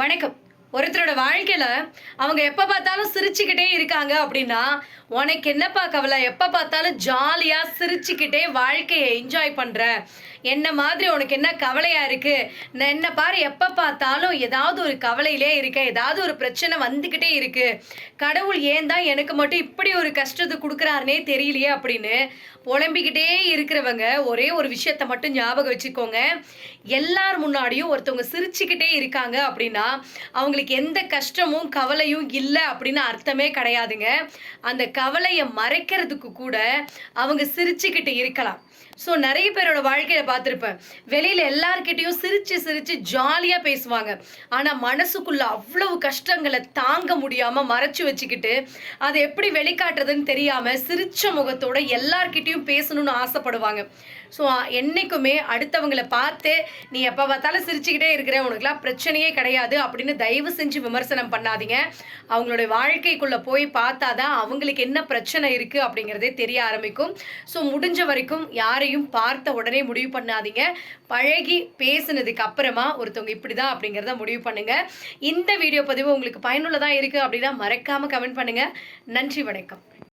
வணக்கம். ஒருத்தரோட வாழ்க்கையில அவங்க எப்ப பார்த்தாலும் சிரிச்சுக்கிட்டே இருக்காங்க அப்படின்னா உனக்கு என்னப்பா கவலை? எப்ப பார்த்தாலும் ஜாலியா சிரிச்சுக்கிட்டே வாழ்க்கையை என்ஜாய் பண்ற. என்ன மாதிரி உனக்கு என்ன கவலையா இருக்கு? நான் என்ன பாரு எப்ப பார்த்தாலும் ஏதாவது ஒரு கவலையிலே இருக்க ஏதாவது ஒரு பிரச்சனை வந்துகிட்டே இருக்கு. கடவுள் ஏன் தான் எனக்கு மட்டும் இப்படி ஒரு கஷ்டத்தை கொடுக்குறாருனே தெரியலையே அப்படின்னு புலம்பிக்கிட்டே இருக்கிறவங்க ஒரே ஒரு விஷயத்த மட்டும் ஞாபகம் வச்சுக்கோங்க. எல்லார் முன்னாடியும் ஒருத்தவங்க சிரிச்சுக்கிட்டே இருக்காங்க அப்படின்னா அவங்க உங்களுக்கு எந்த கஷ்டமும் கவலையும் இல்லை அப்படின்னு அர்த்தமே கிடையாதுங்க. அந்த கவலையை மறைக்கிறதுக்கு கூட அவங்க சிரிச்சுக்கிட்டு இருக்கலாம். ஸோ நிறைய பேரோட வாழ்க்கையில பார்த்துருப்பேன். வெளியில எல்லார்கிட்டயும் சிரிச்சு சிரிச்சு ஜாலியாக பேசுவாங்க. ஆனால் மனசுக்குள்ள அவ்வளவு கஷ்டங்களை தாங்க முடியாம மறைச்சு வச்சுக்கிட்டு அதை எப்படி வெளிக்காட்டுறதுன்னு தெரியாம சிரிச்ச முகத்தோட எல்லார்கிட்டயும் பேசணும்னு ஆசைப்படுவாங்க. ஸோ என்னைக்குமே அடுத்தவங்களை பார்த்து நீ எப்போ பார்த்தாலும் சிரிச்சுக்கிட்டே இருக்கிற உனக்குலாம் பிரச்சனையே கிடையாது அப்படின்னு தயவு செஞ்சு விமர்சனம் பண்ணாதீங்க. அவங்களுடைய வாழ்க்கைக்குள்ளே போய் பார்த்தா தான் அவங்களுக்கு என்ன பிரச்சனை இருக்குது அப்படிங்கிறதே தெரிய ஆரம்பிக்கும். ஸோ முடிஞ்ச வரைக்கும் யாரையும் பார்த்த உடனே முடிவு பண்ணாதீங்க. பழகி பேசினதுக்கு அப்புறமா ஒருத்தவங்க இப்படி தான் அப்படிங்கிறத முடிவு பண்ணுங்கள் இந்த வீடியோ பதிவு உங்களுக்கு பயனுள்ளதாக இருக்குது அப்படின்னா மறக்காமல் கமெண்ட் பண்ணுங்கள் நன்றி வணக்கம்.